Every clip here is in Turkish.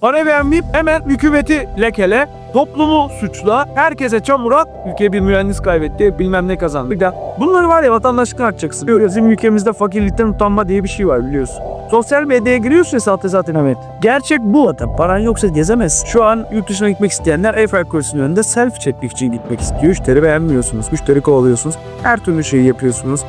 Para beğenmeyip hemen hükümeti lekele, toplumu suçla, herkese çamur at, ülke bir mühendis kaybetti, bilmem ne kazandı. De bunları var ya vatandaşlık atacaksın. Bizim ülkemizde fakirlikten utanma diye bir şey var biliyorsun. Sosyal medyaya giriyorsun ya sahte zaten Ahmet. Gerçek bu zaten. Paran yoksa gezemezsin. Şu an yurt dışına gitmek isteyenler Eiffel Kulesi'nin önünde selfie çekmek için gitmek istiyor. Müşteri beğenmiyorsunuz. Müşteri kovalıyorsunuz. Her türlü şeyi yapıyorsunuz.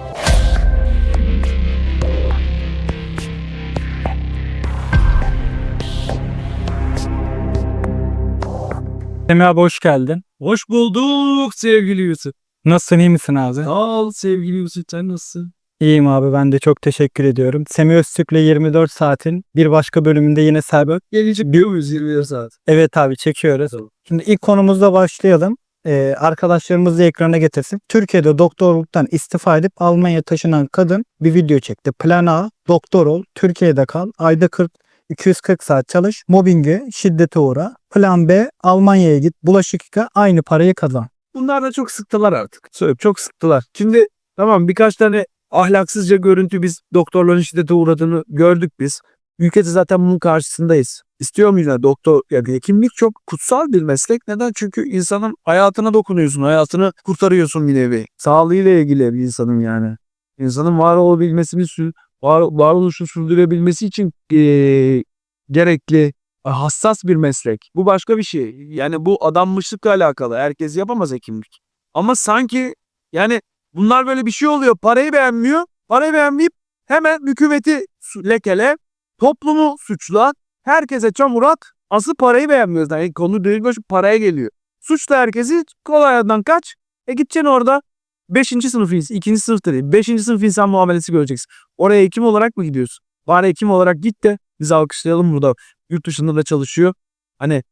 Semih abi hoş geldin. Hoş bulduk sevgili Yusuf. Nasılsın iyi misin abi? Sağ ol sevgili Yusuf sen nasılsın? İyiyim abi ben de çok teşekkür ediyorum. Semih Öztürk'le 24 saatin bir başka bölümünde yine serbest. Gelecek diyor muyuz 24 saat? Evet abi çekiyoruz. Tamam. Şimdi ilk konumuzla başlayalım. Ee, arkadaşlarımız da ekrana getirsin. Türkiye'de doktorluktan istifa edip Almanya'ya taşınan kadın bir video çekti. Plan A, doktor ol, Türkiye'de kal, ayda 40 240 saat çalış, mobbinge, şiddete uğra. Plan B, Almanya'ya git, bulaşık yıka, aynı parayı kazan. Bunlar da çok sıktılar artık. Söyleyip çok sıktılar. Şimdi tamam birkaç tane ahlaksızca görüntü biz doktorların şiddete uğradığını gördük biz. Ülkede zaten bunun karşısındayız. İstiyor muyuz yani doktor yani hekimlik çok kutsal bir meslek. Neden? Çünkü insanın hayatına dokunuyorsun. Hayatını kurtarıyorsun bir nevi. Sağlığıyla ilgili bir insanın yani. İnsanın var olabilmesini, var, varoluşunu sürdürebilmesi için eee, gerekli hassas bir meslek. Bu başka bir şey. Yani bu adanmışlıkla alakalı. Herkes yapamaz hekimlik. Ama sanki yani bunlar böyle bir şey oluyor. Parayı beğenmiyor. Parayı beğenmeyip hemen hükümeti lekele, toplumu suçla, herkese çamur at. Asıl parayı beğenmiyoruz. Yani konu değil başı paraya geliyor. Suçla herkesi kolaydan kaç. E gideceksin orada 5. sınıf insan, 2. sınıfta değil. 5. sınıf insan muamelesi göreceksin. Oraya hekim olarak mı gidiyorsun? Bari hekim olarak git de biz alkışlayalım burada. Yurt dışında da çalışıyor. Hani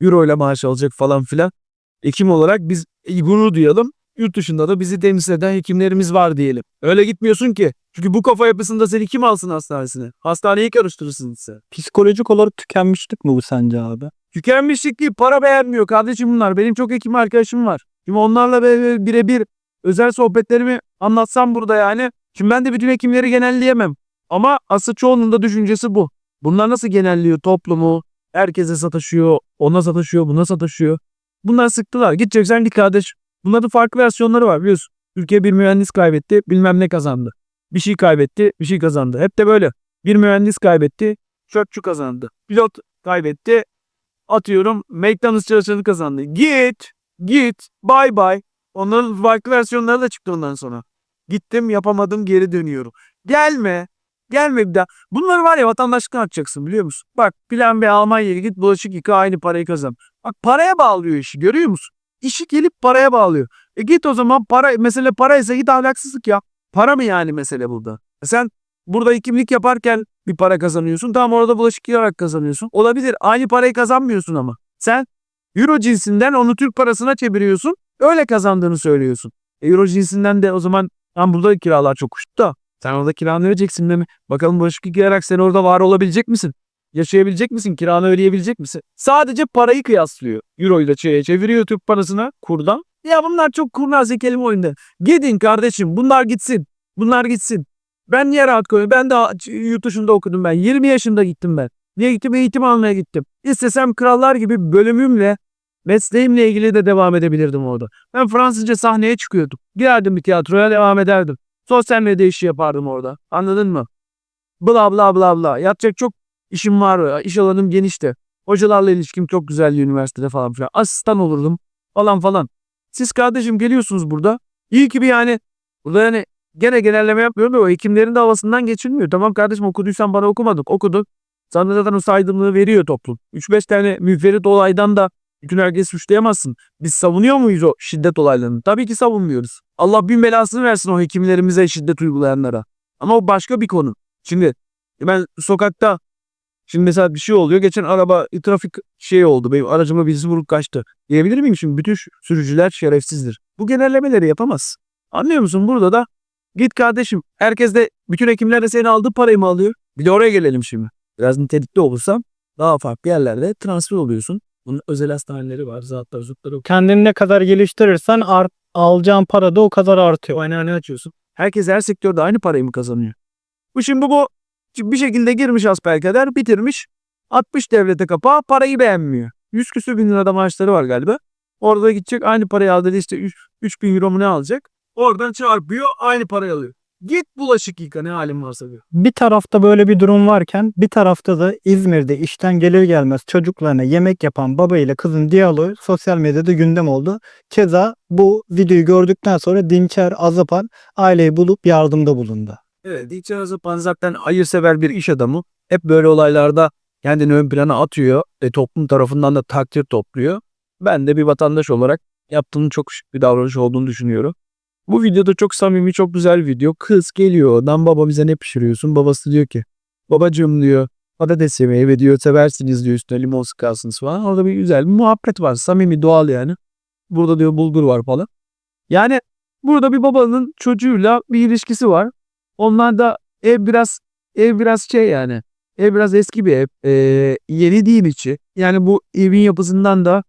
euro ile maaş alacak falan filan. Hekim olarak biz gurur duyalım. Yurt dışında da bizi temsil eden hekimlerimiz var diyelim. Öyle gitmiyorsun ki. Çünkü bu kafa yapısında seni kim alsın hastanesine? Hastaneyi karıştırırsın sen. Psikolojik olarak tükenmişlik mi bu sence abi? Tükenmişlik değil, para beğenmiyor kardeşim bunlar. Benim çok hekim arkadaşım var. Şimdi onlarla birebir özel sohbetlerimi anlatsam burada yani. Şimdi ben de bütün hekimleri genelleyemem. Ama asıl çoğunun da düşüncesi bu. Bunlar nasıl genelliyor toplumu? Herkese sataşıyor, ona sataşıyor, buna sataşıyor. Bunlar sıktılar. Gideceksen git kardeş. Bunların farklı versiyonları var biliyorsun. Türkiye bir mühendis kaybetti, bilmem ne kazandı. Bir şey kaybetti, bir şey kazandı. Hep de böyle. Bir mühendis kaybetti, çöpçü kazandı. Pilot kaybetti, atıyorum McDonald's çalışanı kazandı. Git, git, bye bye. Onların farklı versiyonları da çıktı ondan sonra. Gittim yapamadım geri dönüyorum. Gelme, gelme bir daha. Bunları var ya vatandaşlıktan atacaksın biliyor musun? Bak plan B Almanya'ya git bulaşık yıka aynı parayı kazan. Bak paraya bağlıyor işi görüyor musun? İşi gelip paraya bağlıyor. E git o zaman para mesele paraysa git ahlaksızlık yap. Para mı yani mesele burada? E sen burada hekimlik yaparken bir para kazanıyorsun. Tamam orada bulaşık yıkarak kazanıyorsun. Olabilir. Aynı parayı kazanmıyorsun ama. Sen euro cinsinden onu Türk parasına çeviriyorsun. Öyle kazandığını söylüyorsun. E, euro cinsinden de o zaman tam burada kiralar çok uçtu da. Sen orada kiranı değil mi? Bakalım bulaşık yıkayarak sen orada var olabilecek misin? Yaşayabilecek misin? Kiranı ödeyebilecek misin? Sadece parayı kıyaslıyor. Euro ile çeye çeviriyor Türk parasına kurdan. Ya bunlar çok kurnaz kelime oyunda. Gidin kardeşim bunlar gitsin. Bunlar gitsin. Ben niye rahat koyuyorum? Ben de yurt dışında okudum ben. 20 yaşında gittim ben. Niye gittim? Eğitim almaya gittim. İstesem krallar gibi bölümümle, mesleğimle ilgili de devam edebilirdim orada. Ben Fransızca sahneye çıkıyordum. Girerdim bir tiyatroya devam ederdim. Sosyal medya işi yapardım orada. Anladın mı? Bla bla bla bla. Yapacak çok işim var. İş alanım genişti. Hocalarla ilişkim çok güzeldi üniversitede falan filan. Asistan olurdum falan falan. Siz kardeşim geliyorsunuz burada. İyi ki bir yani burada yani gene genelleme yapmıyorum da o hekimlerin de havasından geçilmiyor. Tamam kardeşim okuduysan bana okumadık. Okuduk. Sana zaten o saydımlığı veriyor toplum. 3-5 tane müferit olaydan da bütün herkes suçlayamazsın. Biz savunuyor muyuz o şiddet olaylarını? Tabii ki savunmuyoruz. Allah bin belasını versin o hekimlerimize şiddet uygulayanlara. Ama o başka bir konu. Şimdi ben sokakta Şimdi mesela bir şey oluyor. Geçen araba trafik şey oldu. Benim aracıma birisi vurup kaçtı. Diyebilir miyim şimdi? Bütün sürücüler şerefsizdir. Bu genellemeleri yapamaz. Anlıyor musun? Burada da git kardeşim. Herkes de bütün hekimler de senin aldığı parayı mı alıyor? Bir de oraya gelelim şimdi. Biraz nitelikli olursam daha farklı yerlerde transfer oluyorsun. Bunun özel hastaneleri var. Zaten özütleri Kendini ne kadar geliştirirsen art, alacağın para da o kadar artıyor. Aynı açıyorsun. Herkes her sektörde aynı parayı mı kazanıyor? Bu şimdi bu bir şekilde girmiş asperkader bitirmiş. 60 devlete kapağı parayı beğenmiyor. 100 küsür bin lirada maaşları var galiba. Orada gidecek aynı parayı aldı işte 3, 3 bin euro mu ne alacak? Oradan çarpıyor aynı parayı alıyor. Git bulaşık yıka ne halin varsa diyor. Bir tarafta böyle bir durum varken bir tarafta da İzmir'de işten gelir gelmez çocuklarına yemek yapan baba ile kızın diyaloğu sosyal medyada gündem oldu. Keza bu videoyu gördükten sonra Dinçer Azapan aileyi bulup yardımda bulundu. Evet Dilçer Azapan zaten hayırsever bir iş adamı. Hep böyle olaylarda kendini ön plana atıyor. E, toplum tarafından da takdir topluyor. Ben de bir vatandaş olarak yaptığının çok şık bir davranış olduğunu düşünüyorum. Bu videoda çok samimi, çok güzel bir video. Kız geliyor, lan baba bize ne pişiriyorsun? Babası diyor ki, babacığım diyor, patates yemeği ve diyor seversiniz diyor üstüne limon sıkarsınız falan. Orada bir güzel bir muhabbet var. Samimi, doğal yani. Burada diyor bulgur var falan. Yani burada bir babanın çocuğuyla bir ilişkisi var. Onlar da ev biraz ev biraz şey yani. Ev biraz eski bir ev. Ee, yeni değil içi. Yani bu evin yapısından da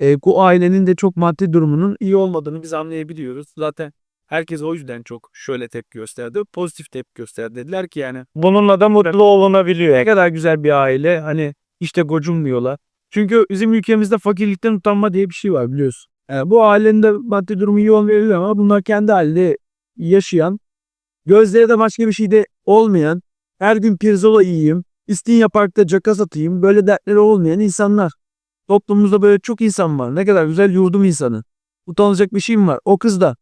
e, bu ailenin de çok maddi durumunun iyi olmadığını biz anlayabiliyoruz. Zaten herkes o yüzden çok şöyle tepki gösterdi. Pozitif tepki gösterdi. Dediler ki yani bununla da mutlu olunabiliyor. Ne kadar güzel bir aile. Hani işte gocunmuyorlar. Çünkü bizim ülkemizde fakirlikten utanma diye bir şey var biliyorsun. Yani bu ailenin de maddi durumu iyi olmayabilir ama bunlar kendi halinde yaşayan Gözleri de başka bir şey de olmayan, her gün pirzola yiyeyim, İstinye Park'ta caka satayım, böyle dertleri olmayan insanlar. Toplumumuzda böyle çok insan var. Ne kadar güzel yurdum insanı. Utanılacak bir şey mi var? O kız da.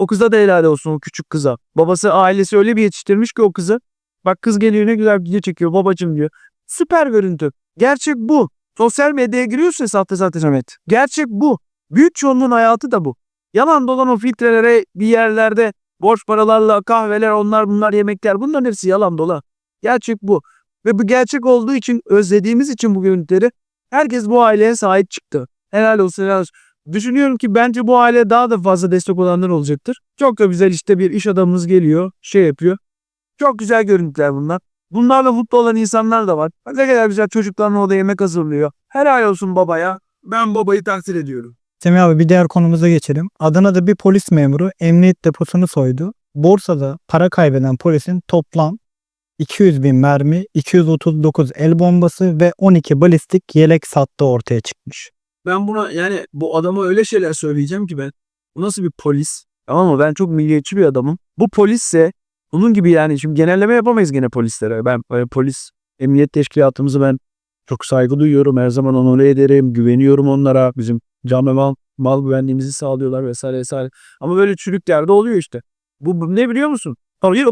O kıza da helal olsun o küçük kıza. Babası ailesi öyle bir yetiştirmiş ki o kızı. Bak kız geliyor ne güzel video çekiyor babacım diyor. Süper görüntü. Gerçek bu. Sosyal medyaya giriyorsun sahte sahte Samet. Gerçek bu. Büyük çoğunluğun hayatı da bu. Yalan dolan o filtrelere bir yerlerde Borç paralarla kahveler onlar bunlar yemekler bunların hepsi yalan dola. Gerçek bu. Ve bu gerçek olduğu için özlediğimiz için bu görüntüleri herkes bu aileye sahip çıktı. Helal olsun helal olsun. Düşünüyorum ki bence bu aile daha da fazla destek olanlar olacaktır. Çok da güzel işte bir iş adamımız geliyor şey yapıyor. Çok güzel görüntüler bunlar. Bunlarla mutlu olan insanlar da var. Ne kadar güzel çocuklarına o da yemek hazırlıyor. Helal olsun babaya. Ben babayı takdir ediyorum. Semih abi bir diğer konumuza geçelim. Adana'da bir polis memuru emniyet deposunu soydu. Borsada para kaybeden polisin toplam 200 bin mermi, 239 el bombası ve 12 balistik yelek sattığı ortaya çıkmış. Ben buna yani bu adama öyle şeyler söyleyeceğim ki ben. Bu nasıl bir polis? Tamam mı? Ben çok milliyetçi bir adamım. Bu polisse bunun gibi yani şimdi genelleme yapamayız gene polislere. Ben böyle polis emniyet teşkilatımızı ben çok saygı duyuyorum. Her zaman onore ederim. Güveniyorum onlara. Bizim can ve mal, mal güvenliğimizi sağlıyorlar vesaire vesaire. Ama böyle çürüklerde oluyor işte. Bu, ne biliyor musun?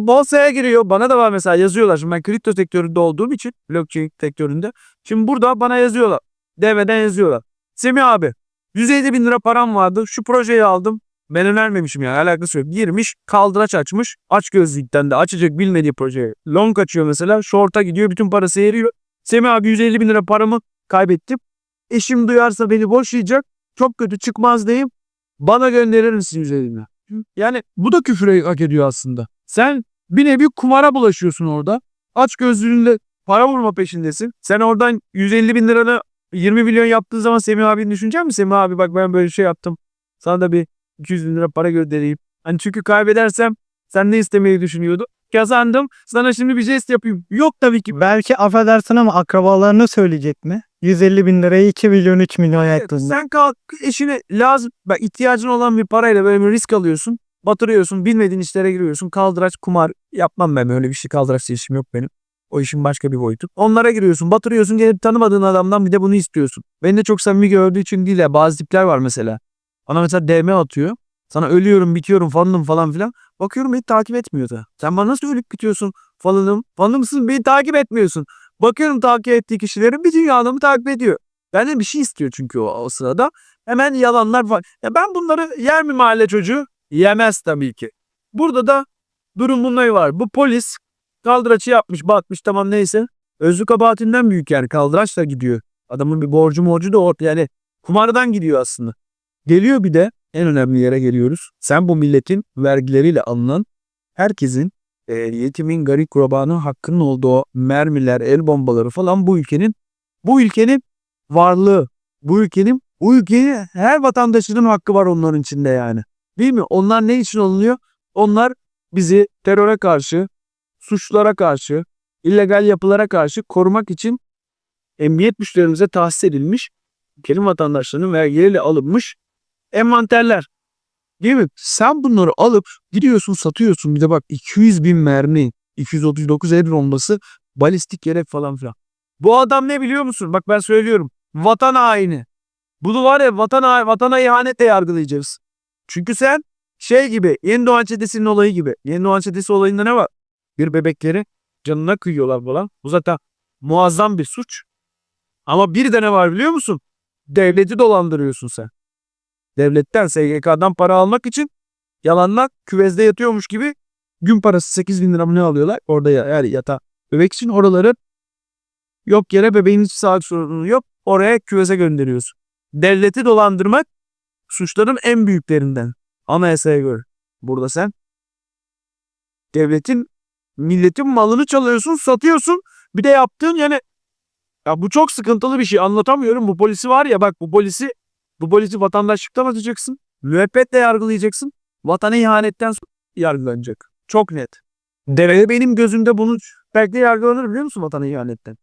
Borsaya giriyor. Bana da var mesela yazıyorlar. Şimdi ben kripto sektöründe olduğum için blockchain sektöründe. Şimdi burada bana yazıyorlar. DM'den yazıyorlar. Semih abi 150 bin lira param vardı. Şu projeyi aldım. Ben önermemişim yani alakası yok. Girmiş kaldıraç açmış. Aç gözlükten de açacak bilmediği projeye. Long açıyor mesela. Short'a gidiyor. Bütün parası eriyor. Semih abi 150 bin lira paramı kaybettim. Eşim duyarsa beni boşayacak. Çok kötü çıkmaz diyeyim. Bana gönderir misin 150 bin? Yani bu da küfüre hak ediyor aslında. Sen bir nevi kumara bulaşıyorsun orada. Aç gözlüğünle para vurma peşindesin. Sen oradan 150 bin liranı 20 milyon yaptığın zaman Semih abini düşünecek misin? Semih abi bak ben böyle bir şey yaptım. Sana da bir 200 bin lira para göndereyim. Hani çünkü kaybedersem sen ne istemeyi düşünüyordun? Kazandım. Sana şimdi bir jest yapayım. Yok tabii ki. Belki affedersin ama akrabalarını söyleyecek mi? 150 bin lirayı 2 milyon 3 milyon yaptığında. Sen kalk eşine lazım. Bak ihtiyacın olan bir parayla böyle bir risk alıyorsun. Batırıyorsun. Bilmediğin işlere giriyorsun. Kaldıraç, kumar. Yapmam ben öyle bir şey. Kaldıraç işim yok benim. O işin başka bir boyutu. Onlara giriyorsun. Batırıyorsun. Gelip tanımadığın adamdan bir de bunu istiyorsun. Beni de çok samimi gördüğü için değil ya. Bazı tipler var mesela. Bana mesela DM atıyor. Sana ölüyorum, bitiyorum falanım falan filan. Bakıyorum beni takip etmiyor da. Sen bana nasıl ölüp bitiyorsun falanım? Fanımsın beni takip etmiyorsun. Bakıyorum takip ettiği kişilerin bir dünya adamı takip ediyor. Benden bir şey istiyor çünkü o, o sırada. Hemen yalanlar var. Ya ben bunları yer mi mahalle çocuğu? Yemez tabii ki. Burada da durum bunlar var. Bu polis kaldıraçı yapmış batmış tamam neyse. Özlü kabahatinden büyük yani kaldıraçla gidiyor. Adamın bir borcu morcu da orta yani kumardan gidiyor aslında. Geliyor bir de en önemli yere geliyoruz. Sen bu milletin vergileriyle alınan herkesin e, yetimin garip kurbanın hakkının olduğu mermiler, el bombaları falan bu ülkenin bu ülkenin varlığı. Bu ülkenin bu ülkenin her vatandaşının hakkı var onların içinde yani. Değil mi? Onlar ne için alınıyor? Onlar bizi teröre karşı, suçlara karşı, illegal yapılara karşı korumak için emniyet güçlerimize tahsis edilmiş ülkenin vatandaşlarının vergileriyle alınmış envanterler. Değil mi? Sen bunları alıp gidiyorsun satıyorsun. Bir de bak 200 bin mermi, 239 el bombası, balistik yelek falan filan. Bu adam ne biliyor musun? Bak ben söylüyorum. Vatan haini. Bunu var ya vatan vatana ihanetle yargılayacağız. Çünkü sen şey gibi Yeni Doğan Çetesi'nin olayı gibi. Yeni Doğan Çetesi olayında ne var? Bir bebekleri canına kıyıyorlar falan. Bu zaten muazzam bir suç. Ama bir de ne var biliyor musun? Devleti dolandırıyorsun sen. Devletten SGK'dan para almak için yalanla küvezde yatıyormuş gibi gün parası 8 bin lira mı ne alıyorlar? Orada ya, yani yata bebek için oraları yok yere bebeğin hiç sağlık sorunu yok. Oraya küveze gönderiyorsun. Devleti dolandırmak suçların en büyüklerinden. Anayasaya göre. Burada sen devletin milletin malını çalıyorsun, satıyorsun. Bir de yaptığın yani ya bu çok sıkıntılı bir şey. Anlatamıyorum. Bu polisi var ya bak bu polisi bu polisi vatandaşlıktan atacaksın. Müebbetle yargılayacaksın. Vatana ihanetten yargılanacak. Çok net. Devede benim gözümde bunu belki yargılanır biliyor musun vatana ihanetten?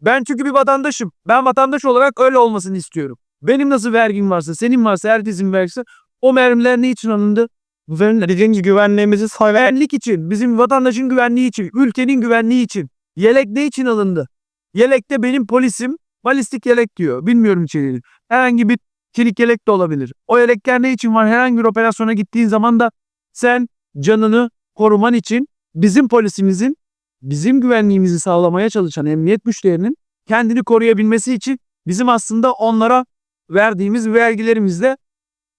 Ben çünkü bir vatandaşım. Ben vatandaş olarak öyle olmasını istiyorum. Benim nasıl vergim varsa, senin varsa, herkesin vergisi o mermiler ne için alındı? Bu mermiler Birinci güvenliğimizi say güvenlik için, bizim vatandaşın güvenliği için, ülkenin güvenliği için. Yelek ne için alındı? Yelekte benim polisim balistik yelek diyor. Bilmiyorum içeriğini. Herhangi bir çelik yelek de olabilir. O yelekler ne için var? Herhangi bir operasyona gittiğin zaman da sen canını koruman için bizim polisimizin bizim güvenliğimizi sağlamaya çalışan emniyet güçlerinin kendini koruyabilmesi için bizim aslında onlara verdiğimiz vergilerimizle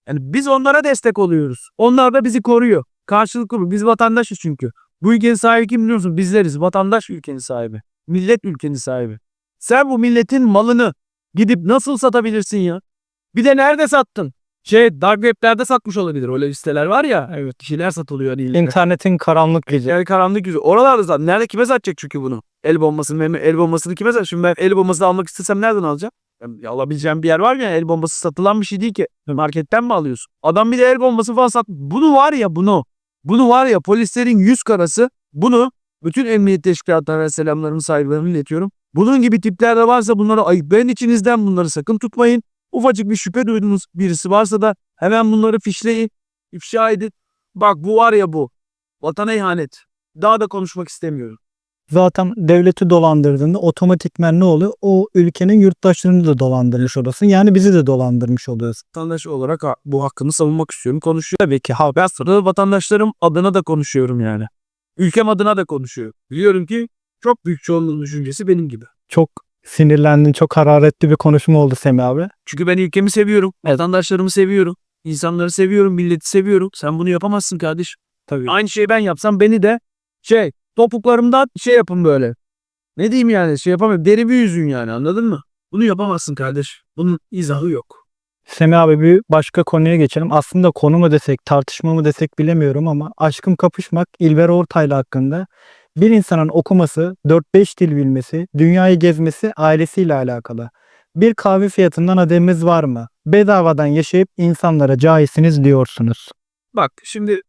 yani biz onlara destek oluyoruz. Onlar da bizi koruyor. Karşılıklı bu. Biz vatandaşız çünkü. Bu ülkenin sahibi kim biliyor musun? Bizleriz. Vatandaş ülkenin sahibi. Millet ülkenin sahibi. Sen bu milletin malını gidip nasıl satabilirsin ya? Bir de nerede sattın? Şey dark web'lerde satmış olabilir. Öyle siteler var ya. Evet. Bir şeyler satılıyor hani. internetin karanlık gece. Yani karanlık yüzü. Oralarda zaten. Nerede kime satacak çünkü bunu? El bombasını, el bombasını kime satacak? Şimdi ben el bombası almak istesem nereden alacağım? Ya alabileceğim bir yer var ya? El bombası satılan bir şey değil ki. Marketten mi alıyorsun? Adam bir de el bombası falan sat. Bunu var ya bunu. Bunu var ya polislerin yüz karası. Bunu bütün emniyet teşkilatlarına selamlarımı saygılarımı iletiyorum. Bunun gibi tipler de varsa bunları ayıklayın içinizden bunları sakın tutmayın. Ufacık bir şüphe duyduğunuz birisi varsa da hemen bunları fişleyin, ifşa edin. Bak bu var ya bu. Vatana ihanet. Daha da konuşmak istemiyorum. Zaten devleti dolandırdığında otomatikmen ne oluyor? O ülkenin yurttaşlarını da dolandırmış oluyorsun. Yani bizi de dolandırmış oluyorsun. Vatandaş olarak bu hakkını savunmak istiyorum. Konuşuyor tabii ki. Ha, ben sırada vatandaşlarım adına da konuşuyorum yani. Ülkem adına da konuşuyorum. Biliyorum ki çok büyük çoğunluğun düşüncesi benim gibi. Çok sinirlendin, çok hararetli bir konuşma oldu Semih abi. Çünkü ben ülkemi seviyorum. Vatandaşlarımı seviyorum. insanları seviyorum. Milleti seviyorum. Sen bunu yapamazsın kardeş. Tabii. Aynı şeyi ben yapsam beni de şey topuklarımdan şey yapın böyle. Ne diyeyim yani şey yapamıyorum. Derimi yüzün yani anladın mı? Bunu yapamazsın kardeş. Bunun izahı yok. Semih abi bir başka konuya geçelim. Aslında konu mu desek, tartışma mı desek bilemiyorum ama Aşkım Kapışmak İlber Ortaylı hakkında bir insanın okuması, 4-5 dil bilmesi, dünyayı gezmesi ailesiyle alakalı. Bir kahve fiyatından haberiniz var mı? Bedavadan yaşayıp insanlara cahilsiniz diyorsunuz. Bak şimdi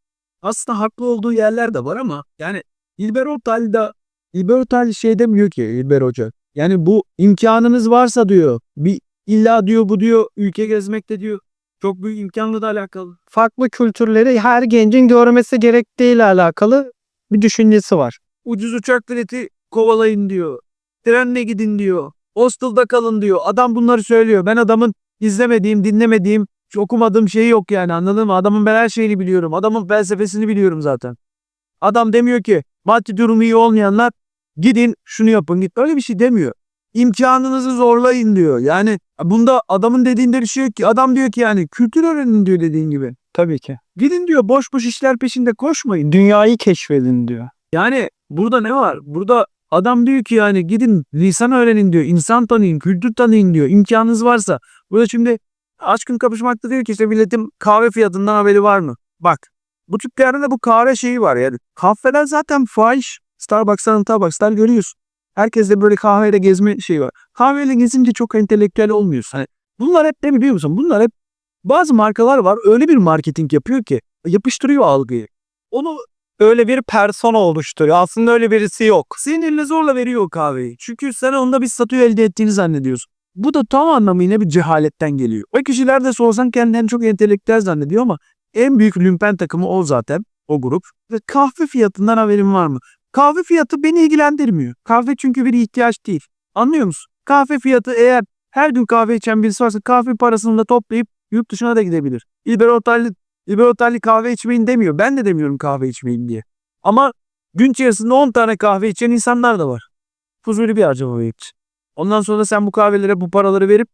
aslında haklı olduğu yerler de var ama yani İlber Ortaylı da İlber Ortaylı şey demiyor ki İlber Hoca. Yani bu imkanınız varsa diyor. Bir illa diyor bu diyor ülke gezmekte diyor. Çok büyük imkanla da alakalı. Farklı kültürleri her gencin görmesi gerektiğiyle alakalı bir düşüncesi var. Ucuz uçak bileti kovalayın diyor. Trenle gidin diyor. Hostel'da kalın diyor. Adam bunları söylüyor. Ben adamın izlemediğim, dinlemediğim, okumadığım şeyi yok yani anladın mı? Adamın ben her şeyini biliyorum. Adamın felsefesini biliyorum zaten. Adam demiyor ki maddi durumu iyi olmayanlar gidin şunu yapın git. Öyle bir şey demiyor. İmkanınızı zorlayın diyor. Yani bunda adamın dediğinde bir şey yok ki. Adam diyor ki yani kültür öğrenin diyor dediğin gibi. Tabii ki. Gidin diyor boş boş işler peşinde koşmayın. Dünyayı keşfedin diyor. Yani burada ne var? Burada adam diyor ki yani gidin lisan öğrenin diyor. insan tanıyın, kültür tanıyın diyor. İmkanınız varsa. Burada şimdi aşkın kapışmakta diyor ki işte milletin kahve fiyatından haberi var mı? Bak bu Türklerde de bu kahve şeyi var yani. Kahveler zaten fahiş. Starbucks'tan Starbucks'lar görüyorsun. Herkes de böyle kahveyle gezme şeyi var. Kahveyle gezince çok entelektüel olmuyorsun. Hani bunlar hep ne biliyor musun? Bunlar hep bazı markalar var öyle bir marketing yapıyor ki yapıştırıyor algıyı. Onu öyle bir persona oluşturuyor. Aslında öyle birisi yok. Senin eline zorla veriyor o kahveyi. Çünkü sen onda bir statü elde ettiğini zannediyorsun. Bu da tam anlamıyla bir cehaletten geliyor. O kişiler de sorsan kendilerini çok entelektüel zannediyor ama en büyük lümpen takımı o zaten. O grup. Ve kahve fiyatından haberin var mı? Kahve fiyatı beni ilgilendirmiyor. Kahve çünkü bir ihtiyaç değil. Anlıyor musun? Kahve fiyatı eğer her gün kahve içen birisi varsa kahve parasını da toplayıp yurt dışına da gidebilir. İlber Ortaylı, İlber Ortaylı kahve içmeyin demiyor. Ben de demiyorum kahve içmeyin diye. Ama gün içerisinde 10 tane kahve içen insanlar da var. Fuzuli bir harcama benim. Ondan sonra sen bu kahvelere bu paraları verip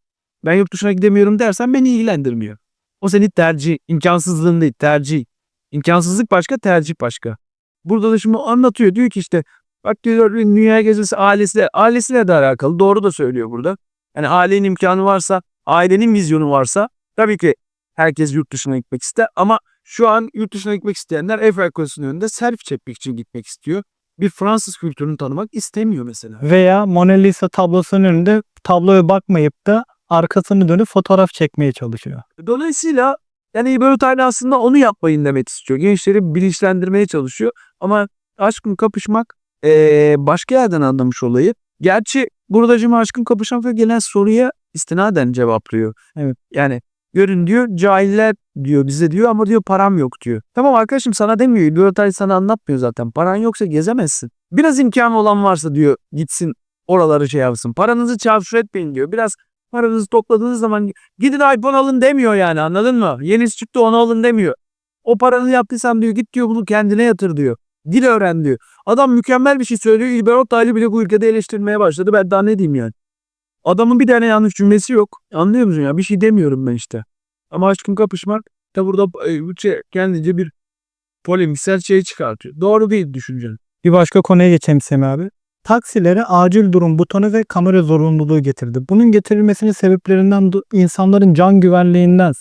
ben yurt dışına gidemiyorum dersen beni ilgilendirmiyor. O senin tercih, imkansızlığın değil, tercih. İmkansızlık başka, tercih başka. Burada da şimdi anlatıyor. Diyor ki işte bak diyor dünya gezisi ailesiyle, ailesiyle de alakalı. Doğru da söylüyor burada. Yani ailenin imkanı varsa, ailenin vizyonu varsa tabii ki herkes yurt dışına gitmek ister. Ama şu an yurt dışına gitmek isteyenler Eiffel Kulesi'nin önünde selfie çekmek için gitmek istiyor. Bir Fransız kültürünü tanımak istemiyor mesela. Veya Mona Lisa tablosunun önünde tabloya bakmayıp da arkasını dönüp fotoğraf çekmeye çalışıyor. Dolayısıyla yani İber Otaylı aslında onu yapmayın demek istiyor. Gençleri bilinçlendirmeye çalışıyor. Ama aşkın kapışmak eee, başka yerden anlamış olayı. Gerçi burada şimdi aşkın kapışmak gelen soruya istinaden cevaplıyor. Evet. Yani görün diyor cahiller diyor bize diyor ama diyor param yok diyor. Tamam arkadaşım sana demiyor. Otaylı sana anlatmıyor zaten. Paran yoksa gezemezsin. Biraz imkanı olan varsa diyor gitsin oraları şey yapsın. Paranızı çarçur etmeyin diyor. Biraz paranızı topladığınız zaman Gidin iPhone alın demiyor yani anladın mı? Yenisi çıktı onu alın demiyor. O paranı yaptıysam diyor git diyor bunu kendine yatır diyor. Dil öğren diyor. Adam mükemmel bir şey söylüyor. İlber Ortaylı bile bu ülkede eleştirmeye başladı. Ben daha ne diyeyim yani. Adamın bir tane yanlış cümlesi yok. Anlıyor musun ya? Bir şey demiyorum ben işte. Ama aşkın kapışmak da burada e, şey, kendince bir polemiksel şey çıkartıyor. Doğru değil düşüncen. Bir başka konuya geçelim Semih abi. Taksilere acil durum butonu ve kamera zorunluluğu getirdi. Bunun getirilmesinin sebeplerinden insanların can güvenliğinden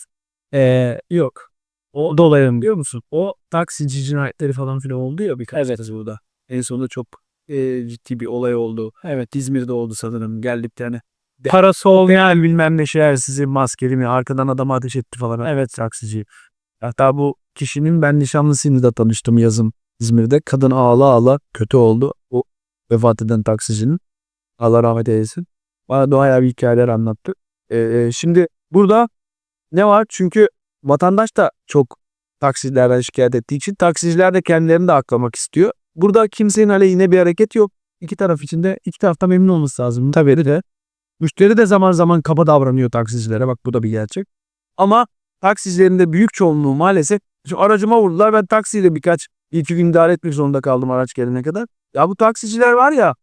eee, Yok. O dolayı biliyor musun? O taksici cinayetleri falan filan oldu ya birkaç Evet. kez burada. En sonunda çok e, ciddi bir olay oldu. Evet İzmir'de oldu sanırım. Geldi bir tane. parası olmayan bilmem ne şehir sizi maskeli mi arkadan adama ateş etti falan. Evet taksici. Hatta bu kişinin ben nişanlısıyla da tanıştım yazın İzmir'de. Kadın ağla ağla kötü oldu. Vefat eden taksicinin. Allah rahmet eylesin. Bana da bayağı bir hikayeler anlattı. Ee, şimdi burada ne var? Çünkü vatandaş da çok taksicilerden şikayet ettiği için taksiciler de kendilerini de aklamak istiyor. Burada kimsenin aleyhine bir hareket yok. İki taraf için de iki tarafta memnun olması lazım. Tabii de Müşteri de zaman zaman kaba davranıyor taksicilere. Bak bu da bir gerçek. Ama taksicilerin de büyük çoğunluğu maalesef şu aracıma vurdular. Ben taksiyle birkaç iki gün idare etmek zorunda kaldım araç gelene kadar. Ya bu taksiciler var ya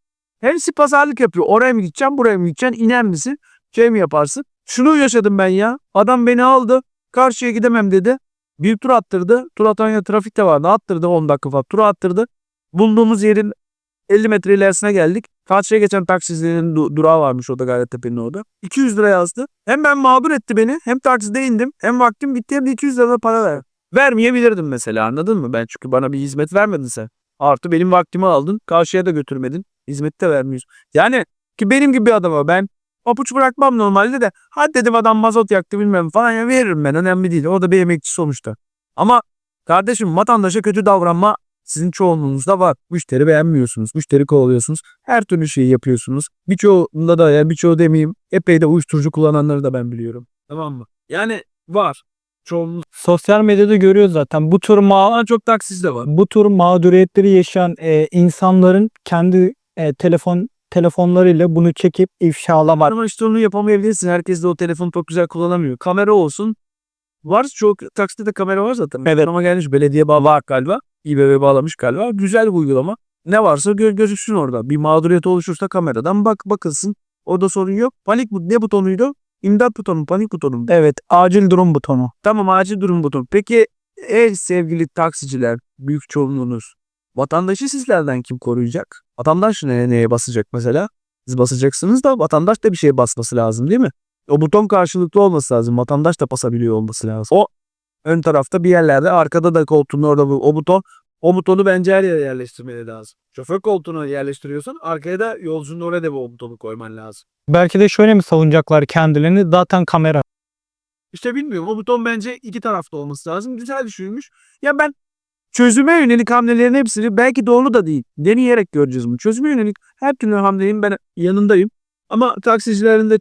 hepsi pazarlık yapıyor. Oraya mı gideceksin buraya mı gideceksin iner misin şey mi yaparsın? Şunu yaşadım ben ya. Adam beni aldı karşıya gidemem dedi. Bir tur attırdı. Tur atan ya trafik de vardı. Attırdı 10 dakika falan. Tur attırdı. Bulduğumuz yerin 50 metre ilerisine geldik. Karşıya geçen taksicilerin du- durağı varmış orada Gayrettepe'nin orada. 200 lira yazdı. Hem ben mağdur etti beni hem takside indim hem vaktim bitti hem de 200 lira para ver. Vermeyebilirdim mesela anladın mı? Ben çünkü bana bir hizmet vermedin sen. Artı benim vaktimi aldın. Karşıya da götürmedin. Hizmet de vermiyorsun. Yani ki benim gibi bir adama ben papuç bırakmam normalde de hadi dedim adam mazot yaktı bilmem falan ya veririm ben önemli değil. O da bir emekçi sonuçta. Ama kardeşim vatandaşa kötü davranma sizin çoğunluğunuzda var. Müşteri beğenmiyorsunuz. Müşteri kovalıyorsunuz. Her türlü şeyi yapıyorsunuz. Birçoğunda da yani birçoğu demeyeyim. Epey de uyuşturucu kullananları da ben biliyorum. Tamam mı? Yani var. Çoğunluk. sosyal medyada görüyoruz zaten. Bu tür ma Ama çok taksiz de var. bu tür mağduriyetleri yaşayan e, insanların kendi e, telefon telefonlarıyla bunu çekip ifşalamak. Ama işte onu yapamayabilirsin. Herkes de o telefonu çok güzel kullanamıyor. Kamera olsun. Var çok takside de kamera var zaten. Evet. Ama gelmiş belediye bağ var galiba. İBB bağlamış galiba. Güzel bir uygulama. Ne varsa gö gözüksün orada. Bir mağduriyet oluşursa kameradan bak bakılsın. Orada sorun yok. Panik bu ne butonuydu? İmdat butonu, panik butonu. Evet, acil durum butonu. Tamam acil durum butonu. Peki ey sevgili taksiciler, büyük çoğunluğunuz. Vatandaşı sizlerden kim koruyacak? Vatandaş neye, neye basacak mesela? Siz basacaksınız da vatandaş da bir şeye basması lazım değil mi? O buton karşılıklı olması lazım. Vatandaş da basabiliyor olması lazım. O ön tarafta bir yerlerde arkada da koltuğun orada bu, o buton o butonu bence her yere yerleştirmeli lazım. Şoför koltuğuna yerleştiriyorsan arkaya da yolcunun oraya da bu butonu koyman lazım. Belki de şöyle mi savunacaklar kendilerini? Zaten kamera. İşte bilmiyorum. O buton bence iki tarafta olması lazım. Güzel düşünülmüş. Ya ben çözüme yönelik hamlelerin hepsini belki doğru da değil. Deneyerek göreceğiz bunu. Çözüme yönelik her türlü hamlenin ben yanındayım. Ama taksicilerin de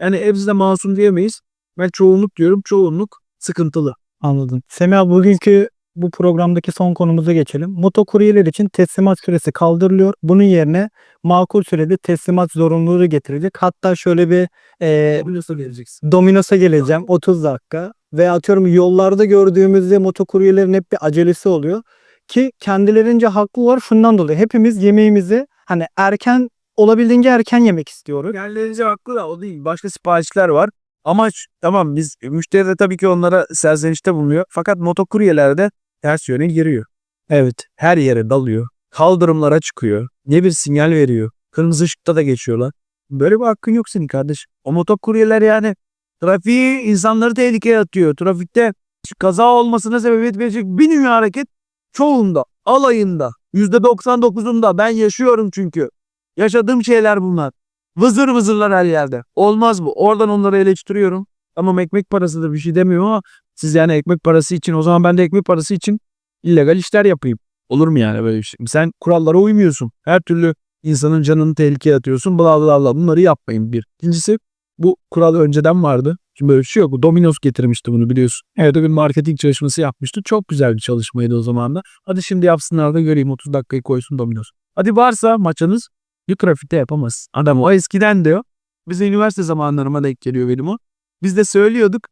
yani hepsi de masum diyemeyiz. Ben çoğunluk diyorum. Çoğunluk sıkıntılı. Anladım. Semih bugünkü bu programdaki son konumuza geçelim. Motokuryeler için teslimat süresi kaldırılıyor. Bunun yerine makul sürede teslimat zorunluluğu getirilecek. Hatta şöyle bir e, Nasıl geleceksin? Domino's'a geleceğim 30 dakika. Ve atıyorum yollarda gördüğümüzde motokuryelerin hep bir acelesi oluyor. Ki kendilerince haklılar şundan dolayı. Hepimiz yemeğimizi hani erken olabildiğince erken yemek istiyoruz. Kendilerince haklı da o değil. Başka siparişler var. Amaç tamam biz müşteri de tabii ki onlara serzenişte bulunuyor. Fakat motokuryelerde ters yöne giriyor. Evet. Her yere dalıyor. Kaldırımlara çıkıyor. Ne bir sinyal veriyor. Kırmızı ışıkta da geçiyorlar. Böyle bir hakkın yok senin kardeş. O motokuryeler yani trafiği insanları tehlikeye atıyor. Trafikte kaza olmasına sebebiyet verecek bir dünya hareket çoğunda, alayında, %99'unda ben yaşıyorum çünkü. Yaşadığım şeyler bunlar. Vızır vızırlar her yerde. Olmaz bu. Oradan onları eleştiriyorum. Ama ekmek parasıdır bir şey demiyorum ama siz yani ekmek parası için o zaman ben de ekmek parası için illegal işler yapayım. Olur mu yani böyle bir şey? Sen kurallara uymuyorsun. Her türlü insanın canını tehlikeye atıyorsun. Bla bla bla bunları yapmayın bir. İkincisi bu kural önceden vardı. Şimdi böyle bir şey yok. Domino's getirmişti bunu biliyorsun. Evet o gün marketing çalışması yapmıştı. Çok güzel bir çalışmaydı o zaman da. Hadi şimdi yapsınlar da göreyim 30 dakikayı koysun Domino's. Hadi varsa maçınız bir trafikte yapamaz. Adam o eskiden diyor. Bize üniversite zamanlarıma denk geliyor benim o. Biz de söylüyorduk.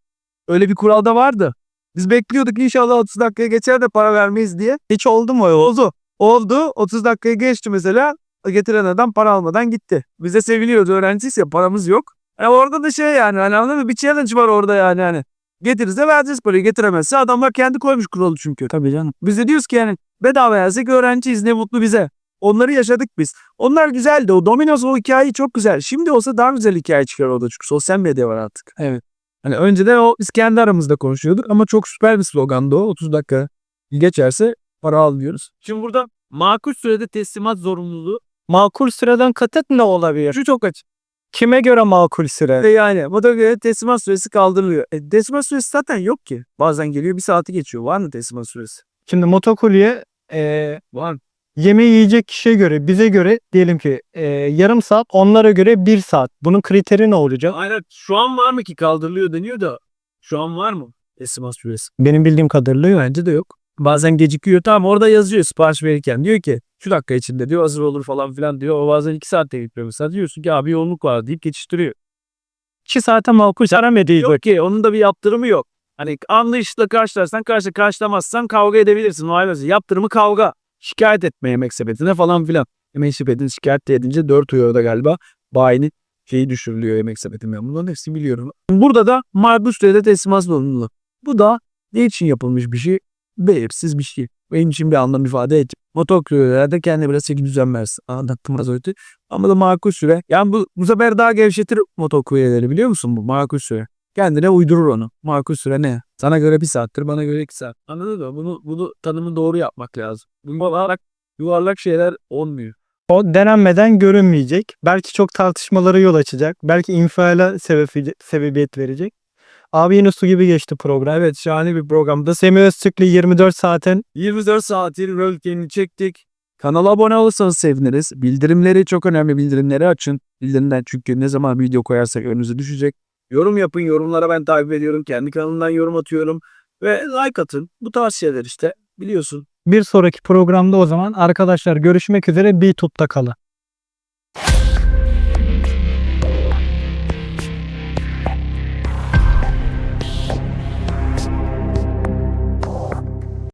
Öyle bir kural da vardı. Biz bekliyorduk inşallah 30 dakikaya geçer de para vermeyiz diye. Hiç oldu mu? Oldu. Oldu. 30 dakikaya geçti mesela. Getiren adam para almadan gitti. Biz de seviniyoruz öğrenciyiz ya paramız yok. E orada da şey yani hani anladın mı? Bir challenge var orada yani hani. Getirirse vereceğiz parayı getiremezse adamlar kendi koymuş kuralı çünkü. Tabii canım. Biz de diyoruz ki yani bedava yersek öğrenciyiz ne mutlu bize. Onları yaşadık biz. Onlar güzeldi. O Domino's o hikaye çok güzel. Şimdi olsa daha güzel hikaye çıkar orada çünkü sosyal medya var artık. Evet. Hani önceden o biz kendi aramızda konuşuyorduk ama çok süper bir slogandı o. 30 dakika geçerse para al diyoruz. Şimdi burada makul sürede teslimat zorunluluğu Makul süreden katıt ne olabilir? şu çok açık. Kime göre makul süre? Ve yani motokurye teslimat süresi kaldırılıyor. E, teslimat süresi zaten yok ki. Bazen geliyor bir saati geçiyor. Var mı teslimat süresi? Şimdi motokurye e, Var. Yemeği yiyecek kişiye göre bize göre diyelim ki e, yarım saat onlara göre bir saat. Bunun kriteri ne olacak? Aynen. Şu an var mı ki kaldırılıyor deniyor da şu an var mı teslimat süresi? Benim bildiğim kadarıyla. Bence de yok. Bazen gecikiyor. Tamam orada yazıyor sipariş verirken. Diyor ki şu dakika içinde diyor hazır olur falan filan diyor. O bazen iki saatte getiriyor mesela. Diyorsun ki abi yoğunluk var deyip geçiştiriyor. 2 saate makul aramediği Yok ki onun da bir yaptırımı yok. Hani anlayışla karşılarsan karşı karşılamazsan kavga edebilirsin. O ayrı. Yaptırımı kavga. Şikayet etme yemek sepetine falan filan. Yemek sepetini şikayet edince 4 da galiba bayinin şeyi düşürülüyor yemek sepetine. Ben bunların hepsini biliyorum. Burada da makul sürede teslimat zorunluluğu. Bu da ne için yapılmış bir şey? Belirsiz bir şey. Benim için bir anlam ifade et. Motokuryeler de kendine biraz çeki düzen versin. Anlattım az önce. Ama da makul süre. Yani bu, bu sefer daha gevşetir motokuryeleri biliyor musun bu makul süre? Kendine uydurur onu. Makul süre ne? Sana göre bir saattir, bana göre iki saat. Anladın mı? Bunu, bunu tanımı doğru yapmak lazım. Yuvarlak, yuvarlak şeyler olmuyor. O denenmeden görünmeyecek. Belki çok tartışmalara yol açacak. Belki infiale sebebi, sebebiyet verecek. Abi yine su gibi geçti program. Evet şahane bir programda. Semih Öztürk'le 24 saatin 24 saattir rölkenini çektik. Kanala abone olursanız seviniriz. Bildirimleri çok önemli. Bildirimleri açın. Bildirimden çünkü ne zaman video koyarsak önünüze düşecek. Yorum yapın. Yorumlara ben takip ediyorum. Kendi kanalımdan yorum atıyorum. Ve like atın. Bu tarz şeyler işte. Biliyorsun. bir sonraki programda o zaman arkadaşlar görüşmek üzere. YouTube'da kalın.